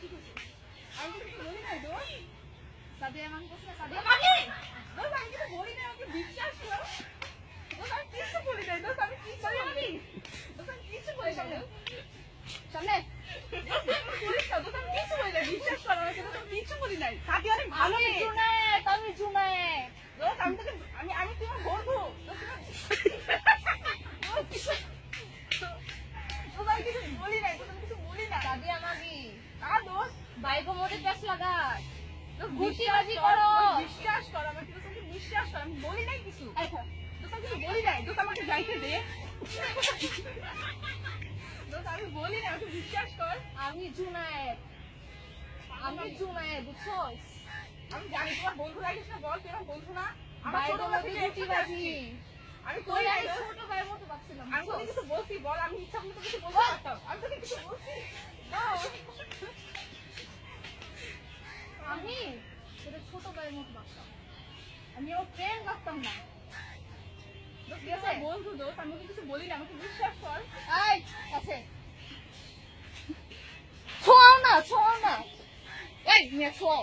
আমি তো সাদিয়া সাদিয়া আমি কিছু বলি করো দোষ আমি কিছু বলি না বিশ্বাস কিছু বলি নাই সাথী অনেক ভালো মেয়ে জুনায়েত আমি আমি আমি তোমার বন্ধু। বাইকো মোটে পেছ লাগাস। গুটিবাজি করো। বিশ্বাস করো আমাকে আমাকে বিশ্বাস করো আমি বলি নাই কিছু। আমি কিছু বলি নাই দোষ আমাকে যাইতে দে। আমি বলি না আমাকে বিশ্বাস কর। আমি জুনায়েত আমি জুনায়েত বুঝছস? আমি জানি তোমার বন্ধু লাগিস না বল আমার বন্ধু না। আমার ছোটবেলা মোটে গুটিবাজি আমি কই। ছোট ভাই মতো ভাবছিলাম আমি তোকে কিছু বলছি বল আমি ইচ্ছা করলে তোকে কিছু বলতে পারতাম। আমি তোকে কিছু বলছি। মতো আমি ও প্রেম করতাম না। দোষ, তুই বন্ধু দোষ আমি কিছু বলি না আমাকে বিশ্বাস কর। আই আছে ছোঁয়াও না ছোঁয়াও না। এই নিয়ে ছোঁয়াও